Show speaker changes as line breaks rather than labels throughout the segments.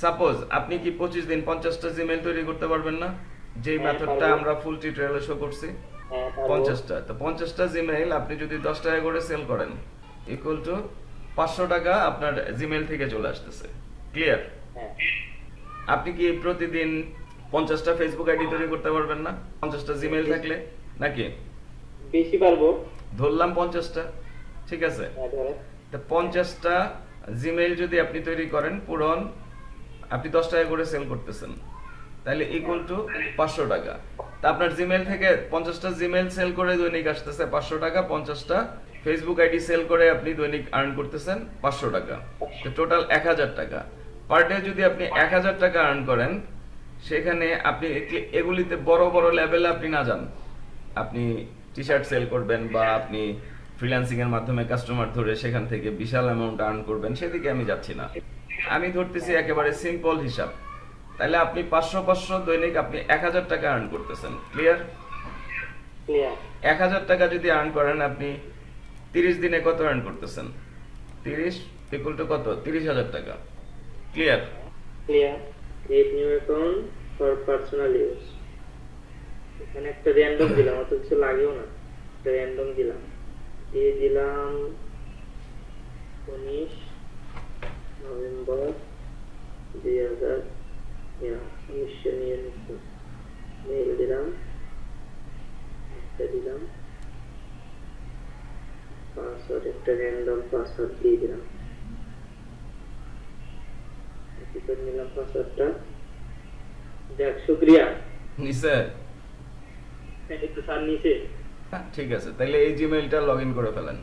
Suppose আপনি কি পঁচিশ দিন পঞ্চাশটা জিমেল তৈরি করতে পারবেন না? যে
হ্যাঁ,
মেথডটা আমরা ফুল টিউটোরিয়ালে শো করছি
হ্যাঁ
পঞ্চাশটা। তো পঞ্চাশটা জিমেইল আপনি যদি দশ টাকা করে সেল করেন ইকুয়াল টু পাঁচশো টাকা আপনার জিমেইল থেকে চলে আসতেছে। ক্লিয়ার আপনি কি প্রতিদিন পঞ্চাশটা ফেসবুক আইডি তৈরি করতে পারবেন না? পঞ্চাশটা জিমেইল থাকলে নাকি?
বেশি পারব।
ধরলাম পঞ্চাশটা ঠিক আছে?
হ্যাঁ
তো পঞ্চাশটা জিমেইল যদি আপনি তৈরি করেন পুরন আপনি দশ টাকা করে সেল করতেছেন। তাহলে ইকুয়াল টু পাঁচশো টাকা। তা আপনার জিমেইল থেকে পঞ্চাশটা জিমেইল সেল করে দৈনিক আসতেছে পাঁচশো টাকা, পঞ্চাশটা ফেসবুক আইডি সেল করে আপনি দৈনিক আর্ন করতেছেন পাঁচশো টাকা। তো টোটাল এক হাজার টাকা। পার ডে যদি আপনি এক হাজার টাকা আর্ন করেন, সেখানে আপনি এগুলিতে বড় বড় লেভেলে আপনি না যান। আপনি টি শার্ট সেল করবেন বা আপনি ফ্রিল্যান্সিং এর মাধ্যমে কাস্টমার ধরে সেখান থেকে বিশাল অ্যামাউন্ট আর্ন করবেন, সেদিকে আমি যাচ্ছি না। আমি ধরতেছি একেবারে সিম্পল হিসাব। তাহলে আপনি পাঁচশো পাঁচশো দৈনিক আপনি এক হাজার টাকা আর্ন করতেছেন। ক্লিয়ার এক হাজার টাকা যদি আর্ন করেন আপনি তিরিশ দিনে কত আর্ন করতেছেন? তিরিশ ইকুয়াল টু কত? তিরিশ হাজার টাকা। ক্লিয়ার
এখানে একটা র্যান্ডম দিলাম অত কিছু লাগেও না। একটা র্যান্ডম দিলাম। দিয়ে দিলাম উনিশ। নভেম্বর দুই হাজার উনিশশো নিরানব্বই মেল দিলাম একটা দিলাম পাসওয়ার্ড একটা র্যান্ডম পাসওয়ার্ড দিয়ে দিলাম। কপি করে নিলাম পাসওয়ার্ডটা যাক শুক্রিয়া।
নিচে
একটু স্যার নিচে।
হ্যাঁ, ঠিক আছে তাহলে এই জিমেইলটা লগ ইন করে ফেলেন।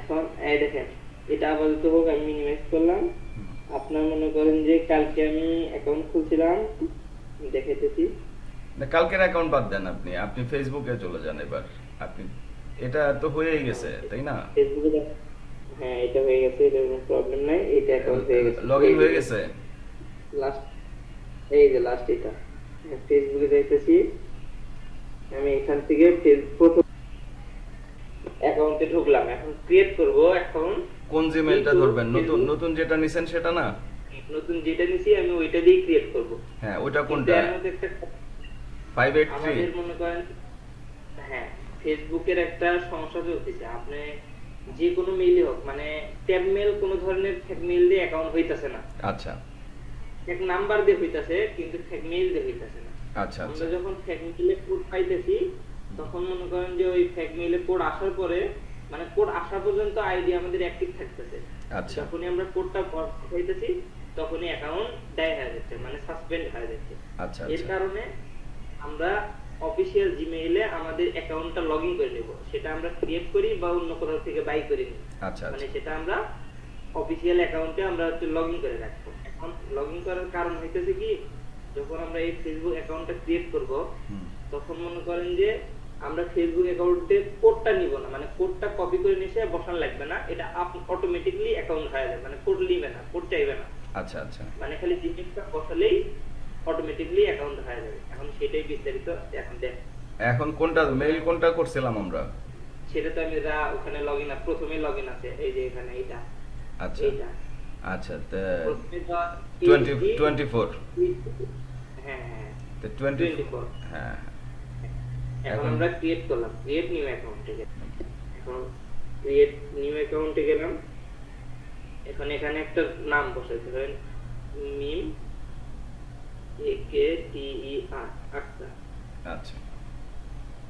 এখন এই দেখেন এটা আপাতত হোক আমি মিনিমাইজ করলাম। আপনার মনে করেন যে কালকে আমি অ্যাকাউন্ট খুলছিলাম দেখাইতেছি।
না, কালকের অ্যাকাউন্ট বাদ দেন আপনি। আপনি ফেসবুকে চলে যান এবার। আপনি এটা তো হয়েই গেছে তাই না?
ফেসবুকে হ্যাঁ এটা হয়ে গেছে এটা কোনো প্রবলেম নাই এটা অ্যাকাউন্ট হয়ে গেছে।
লগ ইন হয়ে গেছে?
লাস্ট এই যে লাস্ট এটা। ফেসবুকে দেখতেছি আমি এখান থেকে প্রথম অ্যাকাউন্টে ঢুকলাম। এখন ক্রিয়েট করব অ্যাকাউন্ট
কোন জিমেইলটা ধরবেন? নতুন নতুন যেটা নিছেন সেটা না?
নতুন যেটা নিছি আমি ওইটা দিয়ে ক্রিয়েট করব।
হ্যাঁ ওইটা কোনটা?
এর মধ্যে একটা
ফাইভ এইট থ্রি
আমাদের মনে করেন হ্যাঁ ফেসবুকের একটা সমস্যা চলতেছে। আপনি যে কোনো মেইলই হোক মানে ট্যাব মেল কোনো ধরনের ফেক মেইল দিয়ে অ্যাকাউন্ট হইতাছে না।
আচ্ছা।
ফেক নাম্বার দিয়ে হইতাছে কিন্তু ফেক মেইল দিয়ে হইতাছে না।
আচ্ছা আচ্ছা।
আমরা যখন ফেক মেইলে কোড পাইতেছি তখন মনে করেন যে ওই ফেক মেইলে কোড আসার পরে মানে কোড আসা পর্যন্ত আইডি আমাদের অ্যাক্টিভ থাকতেছে।
আচ্ছা।
যখনই আমরা কোডটা পাইতেছি তখনই অ্যাকাউন্ট ডাই হয়ে যাচ্ছে মানে সাসপেন্ড হয়ে যাচ্ছে।
আচ্ছা
এর
আচ্ছা।
কারণে আমরা অফিসিয়াল জিমেইলে আমাদের অ্যাকাউন্টটা লগ ইন করে নেব। সেটা আমরা ক্রিয়েট করি বা অন্য কোথাও থেকে বাই করে নিই।
আচ্ছা
মানে
আচ্ছা
সেটা আমরা অফিসিয়াল অ্যাকাউন্টে আমরা হচ্ছে লগ ইন করে রাখব। এখন লগ ইন করার কারণ হইতেছে কি যখন আমরা এই ফেসবুক অ্যাকাউন্টটা ক্রিয়েট করব তখন মনে করেন যে আমরা ফেসবুক অ্যাকাউন্টে কোডটা নিব না। মানে কোডটা কপি করে নিয়ে এসে বসান লাগবে না। এটা আপ অটোমেটিকলি অ্যাকাউন্ট হয়ে যাবে। মানে কোড নিবে না কোড চাইবে না।
আচ্ছা আচ্ছা।
মানে খালি জিমেইলটা বসালেই অটোমেটিকলি অ্যাকাউন্ট হয়ে যাবে। এখন সেটাই বিস্তারিত এখন দেখ।
এখন কোনটা মেইল কোনটা করছিলাম আমরা?
সেটা তো আমি যা ওখানে লগ ইন প্রথমে লগ ইন আছে। এই যে এখানে এইটা।
আচ্ছা।
এইটা।
আচ্ছা
তো
টোয়েন্টি
এই-
টোয়েন্টি ফোর
হ্যাঁ হ্যাঁ।
টোয়েন্টি
24
হ্যাঁ।
এখন আমরা ক্রিয়েট করলাম ক্রিয়েট নিউ অ্যাকাউন্টে এখন ক্রিয়েট নিউ অ্যাকাউন্টে গেলাম। এখন এখানে একটা নাম বসাইতে পারেন মিম এ কে টি ই আর
আচ্ছা।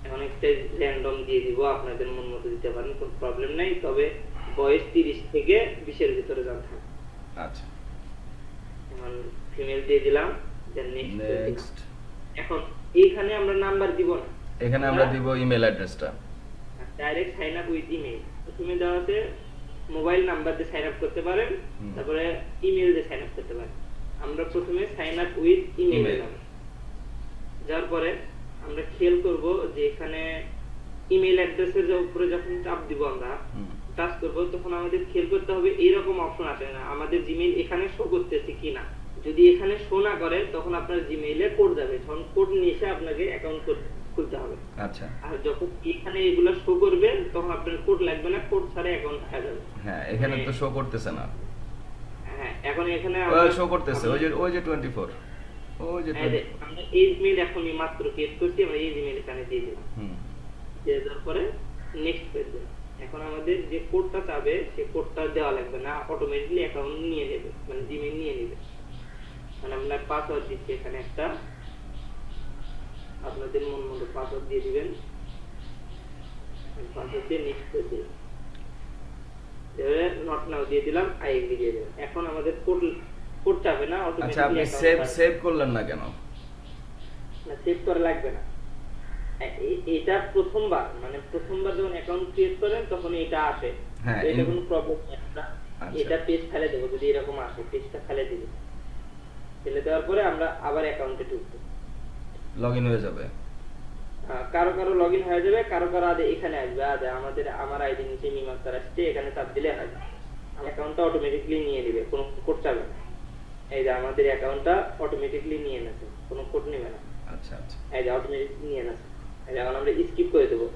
এখন একটা র্যান্ডম দিয়ে দিব আপনাদের মন মতো দিতে পারেন কোনো প্রবলেম নাই তবে বয়স তিরিশ থেকে বিশের ভিতরে যান। থাক
আচ্ছা।
এখন ফিমেল দিয়ে দিলাম দেন নেক্সট
নেক্সট
এখন এইখানে আমরা নাম্বার দিব না।
এখানে আমরা দিব ইমেল অ্যাড্রেসটা
direct sign up with email প্রথমে দেওয়া আছে মোবাইল নাম্বার দিয়ে সাইন আপ করতে পারেন তারপরে ইমেল দিয়ে সাইন আপ করতে পারেন। আমরা প্রথমে সাইন আপ উইথ ইমেল। দিলাম যার পরে আমরা খেয়াল করব যে এখানে ইমেল অ্যাড্রেসের উপরে যখন চাপ দিব আমরা টাচ করব তখন আমাদের খেয়াল করতে হবে এইরকম অপশন আসে না। আমাদের জিমেইল এখানে শো করতেছে কিনা যদি এখানে শো না করে তখন আপনার জিমেইলে কোড যাবে। তখন কোড নিয়ে এসে আপনাকে অ্যাকাউন্ট খুলতে হবে।
আচ্ছা।
আর যখন এখানে এগুলো শো করবে তখন আপনার কোড লাগবে না কোড ছাড়া অ্যাকাউন্ট হয়ে যাবে।
হ্যাঁ এখানে তো শো করতেছে না।
হ্যাঁ এখন এখানে
শো করতেছে। ওই যে ওই যে 24 ওই যে
এই যে
24
আমরা এই জিমেইল এখনই মাত্র ক্রিয়েট করছি আমরা এই জিমেইল এখানে দিয়ে দিলাম।
হুম।
দিয়ে দেওয়ার পরে নেক্সট পেজ এখন আমাদের যে কোডটা চাবে সেই কোডটা দেওয়া লাগবে না অটোমেটিকলি অ্যাকাউন্ট নিয়ে নেবে মানে জিমেইল নিয়ে নেবে। মানে আমরা পাসওয়ার্ড দিচ্ছি এখানে একটা। আপনাদের মন মতো পাসওয়ার্ড দিয়ে দিবেন। পাসওয়ার্ড দিয়ে নেক্সট দিলাম। এবারে নট নাও দিয়ে দিলাম আই এগ্রি দিয়ে দিলাম। এখন আমাদের কোড কোড চাবে না
আচ্ছা আপনি সেভ সেভ করলেন না কেন?
না সেভ করা লাগবে না। এটা প্রথমবার মানে প্রথমবার যখন অ্যাকাউন্ট ক্রিয়েট করেন তখন এটা আসে।
হ্যাঁ,
এটা কোনো প্রবলেম আমরা
আচ্ছা।
এটা পেজ ফেলে দেবো যদি এরকম আসে পেজটা ফেলে দিবে। ফেলে দেওয়ার পরে আমরা আবার অ্যাকাউন্টে ঢুকবো।
লগ ইন হয়ে যাবে।
কারও কারও লগ ইন হয়ে যাবে কারও কারও আদে এখানে আসবে। আদে আমাদের আমার আইডি নিচে মিমাস্টার আসছে এখানে চাপ দিলে হয়। অ্যাকাউন্টটা অটোমেটিকলি নিয়ে নিবে কোনো কোড চাবে না। এই যে আমাদের অ্যাকাউন্টটা অটোমেটিকলি নিয়ে নেছে কোনো কোড নেবে না।
আচ্ছা আচ্ছা।
এই যে অটোমেটিক নিয়ে নেছে এই যে এখন আমরা স্কিপ করে দেবো।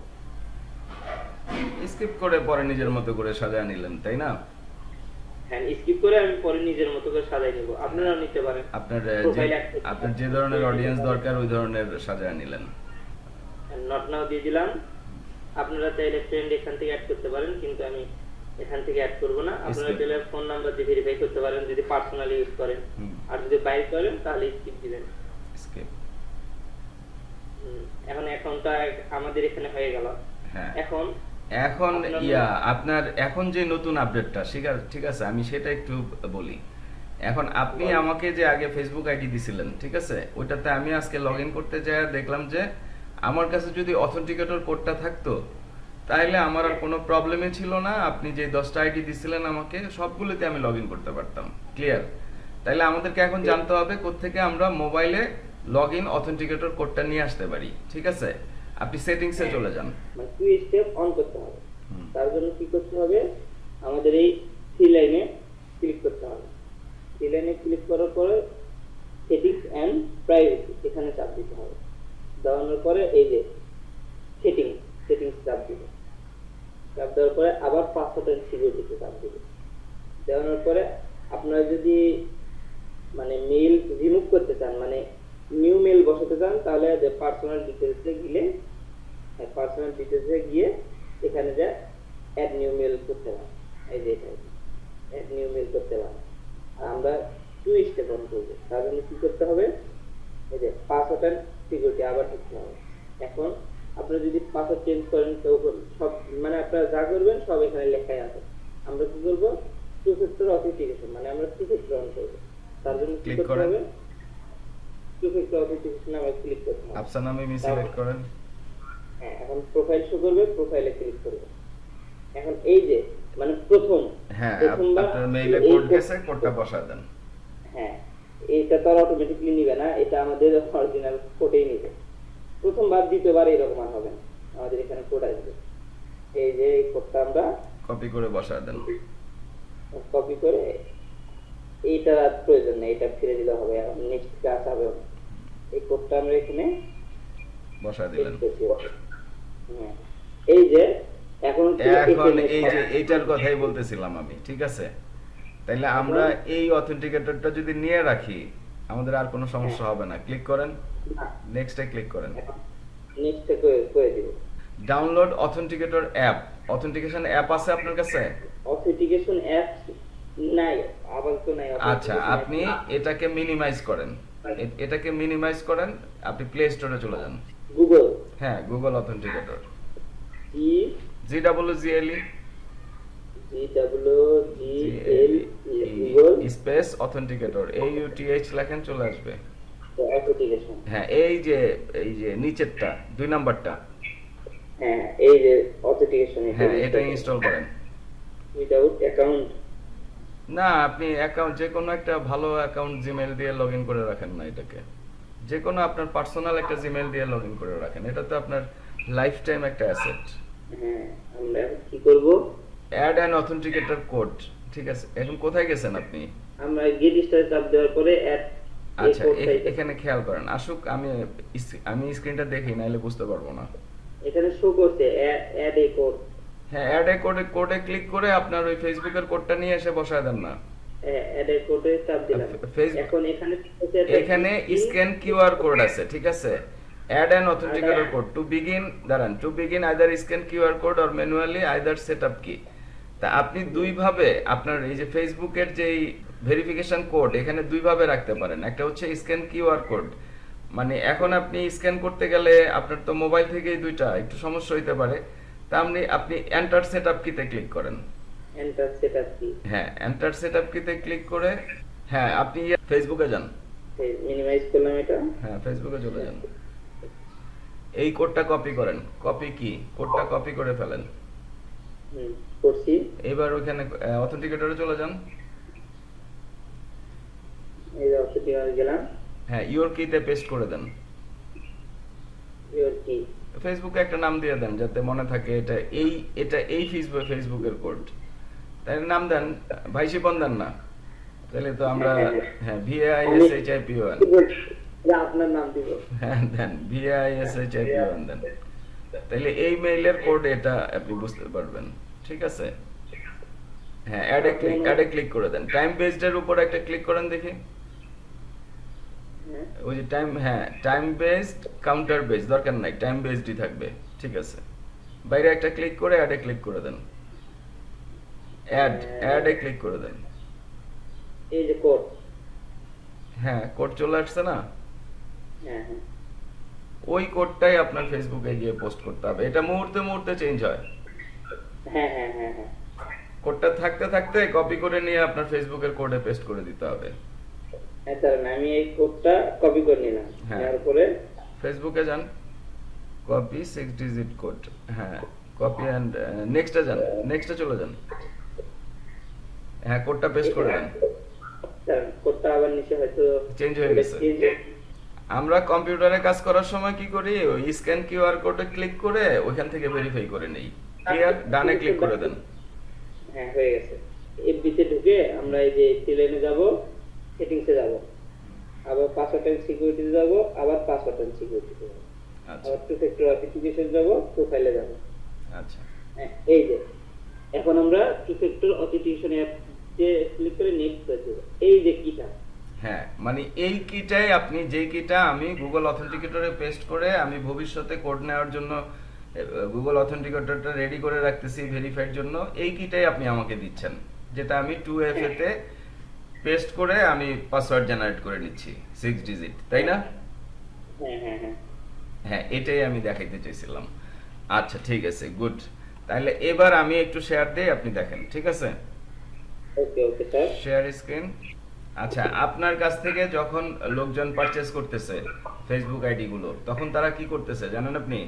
স্কিপ করে পরে নিজের মতো করে সাজায় নিলেন তাই না?
হ্যাঁ স্কিপ করে আমি পরে নিজের মতো করে সাজাই নিব। আপনারাও নিতে পারেন।
আপনার যে আপনার ধরনের অডিয়েন্স দরকার ওই ধরনের সাজায় নিলেন।
নট নাও দিয়ে দিলাম। আপনারা চাইলে ফ্রেন্ড এখান থেকে অ্যাড করতে পারেন কিন্তু আমি এখান থেকে অ্যাড করব না। আপনারা চাইলে ফোন নাম্বার দিয়ে ভেরিফাই করতে পারেন যদি পার্সোনালি ইউজ করেন। আর যদি বাইরে করেন তাহলে স্কিপ দিবেন।
স্কিপ
এখন অ্যাকাউন্টটা আমাদের এখানে হয়ে গেল।
হ্যাঁ।
এখন
এখন ইয়া আপনার এখন যে নতুন আপডেটটা ঠিক আছে ঠিক আছে আমি সেটা একটু বলি। এখন আপনি আমাকে যে আগে ফেসবুক আইডি দিছিলেন ঠিক আছে ওইটাতে আমি আজকে লগ ইন করতে যাই দেখলাম যে আমার কাছে যদি অথেন্টিকেটর কোডটা থাকতো তাহলে আমার আর কোনো প্রবলেমই ছিল না। আপনি যে দশটা আইডি দিছিলেন আমাকে সবগুলোতে আমি লগ ইন করতে পারতাম ক্লিয়ার তাইলে আমাদেরকে এখন জানতে হবে কোত্থেকে আমরা মোবাইলে লগ ইন অথেন্টিকেটর কোডটা নিয়ে আসতে পারি ঠিক আছে? আপনি সেটিংসে চলে যান।
মানে টু স্টেপ অন করতে হবে। তার জন্য কি করতে হবে? আমাদের এই থ্রি লাইনে ক্লিক করতে হবে। থ্রি লাইনে ক্লিক করার পরে সেটিংস অ্যান্ড প্রাইভেসি এখানে চাপ দিতে হবে। দেওয়ানোর পরে এই যে সেটিংস সেটিংস চাপ দিবে। চাপ দেওয়ার পরে আবার পাসওয়ার্ড সিকিউরিটিতে চাপ দিবে। দেওয়ানোর পরে আপনারা যদি মানে মেইল রিমুভ করতে চান মানে নিউ মেল বসাতে চান তাহলে যে পার্সোনাল ডিটেলসে গেলে পার্সোনাল ডিটেলসে গিয়ে এখানে যে অ্যাড নিউ মেল করতে পারেন। এই যে এটা অ্যাড নিউ মেল করতে পারেন। আর আমরা টু স্টেপ অন করব। তার জন্য কি করতে হবে? এই যে পাসওয়ার্ড অ্যান্ড সিকিউরিটি আবার ঢুকতে হবে। এখন আপনারা যদি পাসওয়ার্ড চেঞ্জ করেন তো সব মানে আপনারা যা করবেন সব এখানে লেখাই আছে। আমরা কি করব? টু ফ্যাক্টর অথেন্টিকেশন মানে আমরা টু ফ্যাক্টর অন করব। তার জন্য কি করতে হবে টু ফ্যাক্টর অথেন্টিকেশন আমরা ক্লিক করতে হবে
আফসান নামে সিলেক্ট করেন।
হ্যাঁ এখন প্রোফাইল শো করবে প্রোফাইলে ক্লিক করবে। এখন এই যে মানে প্রথম
হ্যাঁ আপনার মেইলে কোড গেছে কোডটা বসায় দেন।
হ্যাঁ এটা তো আর নিবে না এটা আমাদের অরিজিনাল কোডেই নিবে। প্রথমবার দ্বিতীয়বার এরকম আর হবে না আমাদের এখানে কোড আসবে। এই যে এই কোডটা আমরা
কপি করে বসায় দেন।
কপি করে এইটার আর প্রয়োজন নেই এটা ফিরে দিলে হবে নেক্সট ক্লাস হবে। এই কোডটা আমরা এখানে
বসায় দিলেন।
হ্যাঁ। এই যে এখন
এখন এই যে এইটার কথাই বলতেছিলাম আমি ঠিক আছে? তাইলে আমরা এই অথেন্টিকেটরটা যদি নিয়ে রাখি আমাদের আর কোনো সমস্যা হবে না। ক্লিক করেন। নেক্সটে ক্লিক করেন।
নেক্সট করে দিব।
Download authenticator app authentication app আছে আপনার কাছে?
অথেন্টিকেশন অ্যাপ
আচ্ছা আপনি এটাকে মিনিমাইজ করেন। এটাকে মিনিমাইজ করেন আপনি প্লে স্টোরে চলে যান।
গুগল
হ্যাঁ গুগল অথেন্টিকেটর
জি।
জি জি L
G W G L Google
space authenticator এই ইউটিএইচ লেখেন চলে আসবে। হ্যাঁ এই যে এই যে নিচেরটা দুই নাম্বারটা।
হ্যাঁ এই যে অথেন্টিকেশন
হ্যাঁ এটা ইনস্টল করেন।
উইদাউট অ্যাকাউন্ট
না আপনি অ্যাকাউন্ট যে কোনো একটা ভালো অ্যাকাউন্ট জিমেল দিয়ে লগ করে রাখেন না এটাকে। যে কোনো আপনার পার্সোনাল একটা জিমেল দিয়ে লগ করে রাখেন। এটা তো আপনার লাইফ টাইম একটা অ্যাসেট
কি করব?
অ্যাড অ্যান্ড অথেন্টিকেটর কোড ঠিক আছে? এখন কোথায় গেছেন আপনি?
আমরা গেট স্টারে চাপ দেওয়ার পরে অ্যাড
আচ্ছা এখানে খেয়াল করেন আসুক আমি আমি স্ক্রিনটা দেখি নাহলে বুঝতে পারব না।
এখানে শো করছে অ্যাড এ কোড
হ্যাঁ অ্যাড এ কোডে কোডে ক্লিক করে আপনার ওই ফেসবুকের কোডটা নিয়ে এসে বসায় দেন না। Facebook-
এখন
স্ক্যান কিউআর কোড আছে ঠিক আছে? দাঁড়ান to begin either scan QR code or manually either setup key তা আপনি দুই ভাবে আপনার এই যে ফেসবুকের যেই ভেরিফিকেশন কোড এখানে দুই ভাবে রাখতে পারেন। একটা হচ্ছে স্ক্যান কিউআর কোড মানে এখন আপনি স্ক্যান করতে গেলে আপনার তো মোবাইল থেকেই দুইটা একটু সমস্যা হইতে পারে। তা আপনি এন্টার সেটআপ কিতে ক্লিক করেন।
এন্টার সেটআপ কি
হ্যাঁ এন্টার সেটআপ কিতে ক্লিক করে হ্যাঁ আপনি ফেসবুকে যান।
মিনিমাইজ করলাম এটা।
হ্যাঁ ফেসবুকে চলে যান। এই কোডটা কপি করেন। কপি কি কোডটা কপি করে ফেলেন।
করছি।
এবার ওখানে অথেন্টিকেটরে চলে যান।
এই যে অপশনটি গেলাম।
হ্যাঁ ইওর কিতে পেস্ট করে দেন।
ইওর কি
ফেসবুকে একটা নাম দিয়ে দেন যাতে মনে থাকে এটা এই এটা এই ফেসবুক ফেসবুকের কোড তাই নাম দেন ভাইসিপন দেন না। তাহলে তো আমরা হ্যাঁ V I S H I P one
কি আপনার নাম দিব।
হ্যাঁ দেন V S H I P one দেন। তাহলে এই মেইলের কোড এটা আপনি বুঝতে পারবেন ঠিক আছে? হ্যাঁ অ্যাডে ক্লিক অ্যাডে ক্লিক করে দেন। টাইম বেসডের উপর একটা ক্লিক করেন দেখি। ওই যে টাইম হ্যাঁ টাইম বেসড কাউন্টার বেস দরকার নাই টাইম বেসডই থাকবে ঠিক আছে। বাইরে একটা ক্লিক করে অ্যাডে ক্লিক করে দেন। অ্যাড অ্যাডে ক্লিক করে দেন।
এই যে কোড
হ্যাঁ কোড চলে আসছে না?
হ্যাঁ হ্যাঁ।
ওই কোডটাই আপনার ফেসবুকে গিয়ে পোস্ট করতে হবে। এটা মুহূর্তে মুহূর্তে চেঞ্জ হয়।
হ্যাঁ হ্যাঁ হ্যাঁ হ্যাঁ।
কোডটা থাকতে থাকতে কপি করে নিয়ে আপনার ফেসবুকের কোডে পেস্ট করে দিতে হবে।
হ্যাঁ আমি এই কোডটা কপি করে নিলাম।
হ্যাঁ। ফেসবুকে যান কপি সিক্স ডিজিট কোড হ্যাঁ কপি অ্যান্ড নেক্সটে যান নেক্সটে চলে যান। হ্যাঁ কোডটা পেস্ট করে দেন।
কোডটা আবার নিচে হয়তো
চেঞ্জ হয়ে গেছে। আমরা কম্পিউটারে কাজ করার সময় কি করি? ওই স্ক্যান কিউআর কোডে ক্লিক করে ওইখান থেকে ভেরিফাই করে নেই। ক্লিয়ার ডানে ক্লিক করে দেন।
হ্যাঁ হয়ে গেছে। এফবিতে ঢুকে আমরা এই যে টিলেনে যাব। সেটিংসে যাব। আবার পাসওয়ার্ড এন্ড সিকিউরিটিতে যাব আবার পাসওয়ার্ড এন্ড সিকিউরিটিতে যাব।
আচ্ছা।
আবার টু ফ্যাক্টর অথেন্টিকেশন যাব প্রোফাইলে যাব।
আচ্ছা।
হ্যাঁ এই যে এখন আমরা টু ফ্যাক্টর অথেন্টিকেশন অ্যাপ যে ক্লিক করে নেক্সট দেব এই যে কিটা
হ্যাঁ মানে এই কিটাই আপনি যে কিটা আমি গুগল অথেন্টিকেটরে পেস্ট করে আমি ভবিষ্যতে কোড নেওয়ার জন্য গুগল অথেন্টিকেটরটা রেডি করে রাখতেছি ভেরিফাইড জন্য এই কিটাই আপনি আমাকে দিচ্ছেন। যেটা আমি টু এফ তে পেস্ট করে আমি পাসওয়ার্ড জেনারেট করে নিচ্ছি সিক্স ডিজিট তাই না?
হ্যাঁ হ্যাঁ হ্যাঁ।
হ্যাঁ এটাই আমি দেখাইতে চাইছিলাম। আচ্ছা ঠিক আছে গুড তাহলে এবার আমি একটু শেয়ার দিই আপনি দেখেন ঠিক আছে? শেয়ার স্ক্রিন আচ্ছা আপনার কাছ থেকে যখন লোকজন পারচেজ করতেছে ফেসবুক আইডি গুলো তখন তারা কি করতেছে জানেন আপনি?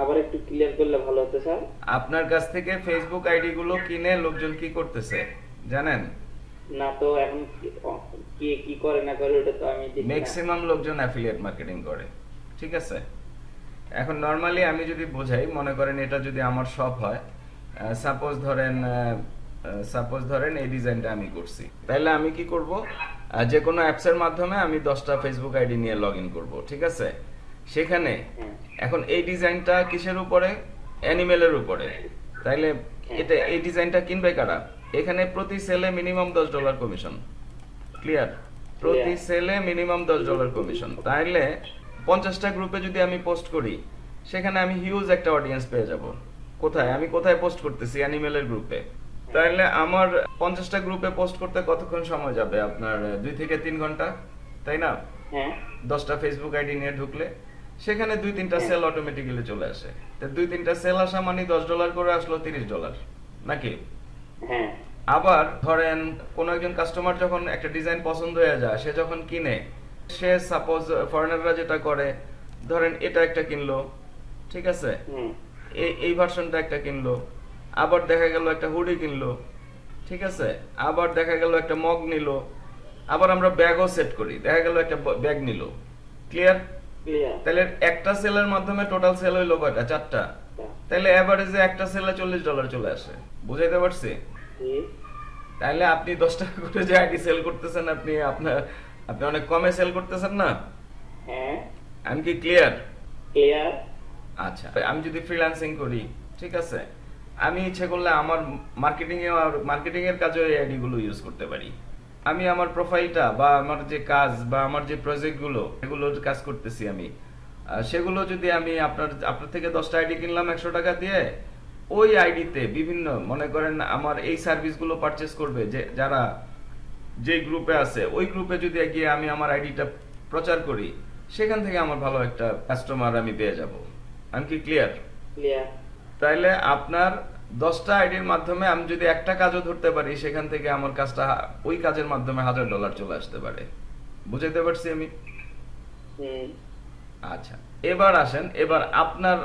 আবার একটু ক্লিয়ার করলে ভালো হতো স্যার।
আপনার কাছ থেকে ফেসবুক আইডি গুলো কিনে লোকজন কি করতেছে জানেন?
না তো এখন কি- কে করে না করে ওটা তো আমি
ম্যাক্সিমাম লোকজন অ্যাফিলিয়েট মার্কেটিং করে ঠিক আছে? এখন নর্মালি আমি যদি বোঝাই মনে করেন এটা যদি আমার শপ হয় সাপোজ ধরেন সাপোজ ধরেন এই ডিজাইনটা আমি করছি। তাহলে আমি কি করব? যে কোনো অ্যাপসের মাধ্যমে আমি দশটা ফেসবুক আইডি নিয়ে লগ ইন করব ঠিক আছে? সেখানে
হ্যাঁ।
এখন এই ডিজাইনটা কিসের উপরে? অ্যানিমেলের উপরে। তাইলে এটা এই ডিজাইনটা কিনবে কারা? এখানে প্রতি সেলে মিনিমাম দশ ডলার কমিশন। ক্লিয়ার প্রতি সেলে মিনিমাম দশ ডলার কমিশন। তাইলে পঞ্চাশটা গ্রুপে যদি আমি পোস্ট করি সেখানে আমি হিউজ একটা অডিয়েন্স পেয়ে যাব। কোথায়? আমি কোথায় পোস্ট করতেছি অ্যানিমেলের গ্রুপে তাইলে আমার পঞ্চাশটা গ্রুপে পোস্ট করতে কতক্ষণ সময় যাবে আপনার? দুই থেকে তিন ঘণ্টা? তাই না?
হ্যাঁ।
দশটা ফেসবুক আইডি নিয়ে ঢুকলে সেখানে দুই তিনটা সেল অটোমেটিক্যালি চলে আসে। তো দুই তিনটা সেল আসা মানে দশ ডলার করে আসলো তিরিশ ডলার। নাকি?
হ্যাঁ।
আবার ধরেন কোন একজন কাস্টমার যখন একটা ডিজাইন পছন্দ হয়ে যায় সে যখন কিনে সে সাপোজ ফরেনাররা যেটা করে ধরেন এটা একটা কিনলো ঠিক আছে? এই এই ভার্সনটা একটা কিনলো আবার দেখা গেল একটা হুডি কিনলো ঠিক আছে? আবার দেখা গেল একটা মগ নিল আবার আমরা ব্যাগও সেট করি দেখা গেল একটা ব্যাগ নিল ক্লিয়ার
ক্লিয়ার
তাহলে একটা সেলের মাধ্যমে টোটাল সেল হইল কয়টা? চারটা। তাহলে এভারেজে একটা সেলে চল্লিশ ডলার চলে আসে। বুঝাইতে পারছি? তাহলে আপনি দশ টাকা করে যে আইডি সেল করতেছেন আপনি আপনার আপনি অনেক কমে সেল করতেছেন না?
হ্যাঁ।
আমি কি ক্লিয়ার
ক্লিয়ার
আচ্ছা আমি যদি ফ্রিল্যান্সিং করি ঠিক আছে? আমি ইচ্ছে করলে আমার মার্কেটিং এ মার্কেটিং এর কাজে এই আইডি গুলো ইউজ করতে পারি। আমি আমার প্রোফাইলটা বা আমার যে কাজ বা আমার যে প্রজেক্টগুলো এগুলোর কাজ করতেছি আমি। সেগুলো যদি আমি আপনার আপনার থেকে দশটা আইডি কিনলাম একশো টাকা দিয়ে ওই আইডিতে বিভিন্ন মনে করেন আমার এই সার্ভিসগুলো পারচেস করবে যে যারা যে গ্রুপে আছে ওই গ্রুপে যদি গিয়ে আমি আমার আইডিটা প্রচার করি সেখান থেকে আমার ভালো একটা কাস্টমার আমি পেয়ে যাব। আমি কি ক্লিয়ার তাইলে আপনার দশটা আইডির মাধ্যমে আমি যদি একটা কাজও ধরতে পারি সেখান থেকে আমার কাজটা ওই কাজের মাধ্যমে হাজার ডলার চলে আসতে পারে। বুঝাইতে পারছি আমি?
হুম।
আচ্ছা এবার আসেন এবার আপনার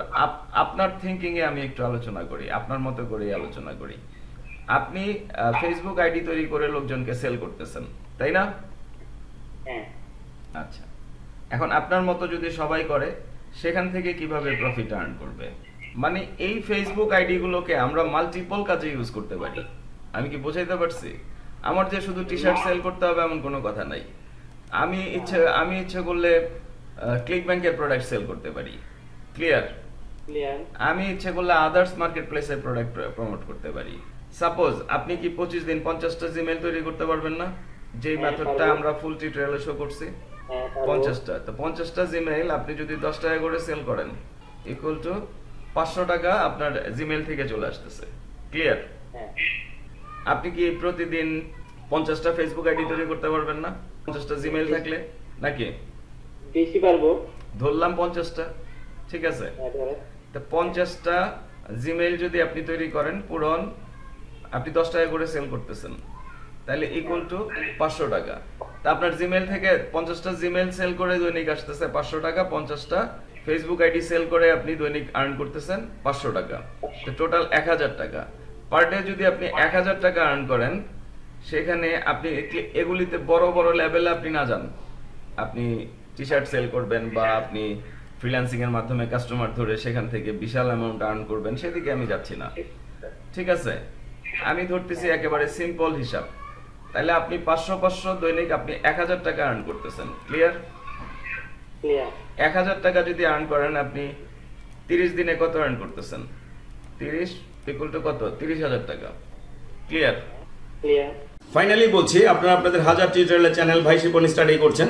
আপনার থিঙ্কিং এ আমি একটু আলোচনা করি আপনার মতো করে আলোচনা করি। আপনি ফেসবুক আইডি তৈরি করে লোকজনকে সেল করতেছেন তাই না?
হ্যাঁ।
আচ্ছা এখন আপনার মতো যদি সবাই করে সেখান থেকে কীভাবে প্রফিট আর্ন করবে? মানে এই ফেসবুক আইডি গুলোকে আমরা মাল্টিপল কাজে ইউজ করতে পারি। আমি কি বোঝাইতে পারছি? আমার যে শুধু টি শার্ট সেল করতে হবে এমন কোনো কথা নাই। আমি ইচ্ছে আমি ইচ্ছে করলে ক্লিক ব্যাংকের প্রোডাক্ট সেল করতে পারি। ক্লিয়ার আমি ইচ্ছে করলে আদার্স মার্কেট প্লেসের প্রোডাক্ট প্রমোট করতে পারি। সাপোজ আপনি কি পঁচিশ দিন পঞ্চাশটা জিমেল তৈরি করতে পারবেন না? যে
হ্যাঁ,
মেথডটা আমরা ফুল টিউটোরিয়ালে শো করছি।
হ্যাঁ
পঞ্চাশটা। তো পঞ্চাশটা জিমেইল আপনি যদি দশ টাকা করে সেল করেন ইকুয়াল টু পাঁচশো টাকা আপনার জিমেল থেকে চলে আসতেছে। ক্লিয়ার
হ্যাঁ।
আপনি কি প্রতিদিন পঞ্চাশটা ফেসবুক আইডি তৈরি করতে পারবেন না? পঞ্চাশটা জিমেল থাকলে? নাকি?
বেশি পারব।
ধরলাম পঞ্চাশটা ঠিক আছে? তো পঞ্চাশটা জিমেইল যদি আপনি তৈরি করেন পুরন আপনি দশ টাকা করে সেল করতেছেন। তাহলে ইকুয়াল টু পাঁচশো টাকা। তা আপনার জিমেল থেকে পঞ্চাশটা জিমেল সেল করে দৈনিক আসতেছে পাঁচশো টাকা পঞ্চাশটা ফেসবুক আইডি সেল করে আপনি দৈনিক আর্ন করতেছেন পাঁচশো টাকা। তো টোটাল এক হাজার টাকা। পার ডে যদি আপনি এক হাজার টাকা আর্ন করেন সেখানে আপনি এগুলিতে বড় বড় লেভেলে আপনি না যান। আপনি টি শার্ট সেল করবেন বা আপনি ফ্রিল্যান্সিং এর মাধ্যমে কাস্টমার ধরে সেখান থেকে বিশাল অ্যামাউন্ট আর্ন করবেন সেদিকে আমি যাচ্ছি না। ঠিক আছে? আমি ধরতেছি একেবারে সিম্পল হিসাব। তাহলে আপনি পাঁচশো পাঁচশো দৈনিক আপনি এক হাজার টাকা আর্ন করতেছেন। ক্লিয়ার
ক্লিয়ার
এক হাজার টাকা যদি আর্ন করেন আপনি তিরিশ দিনে কত আর্ন করতেছেন? তিরিশ ইকুয়াল টু কত? তিরিশ হাজার টাকা। ক্লিয়ার
ক্লিয়ার
ফাইনালি বলছি আপনারা আপনাদের হাজার টিউটোরিয়ালের চ্যানেল ভাই শিপন স্টাডি করছেন।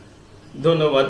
ধন্যবাদ।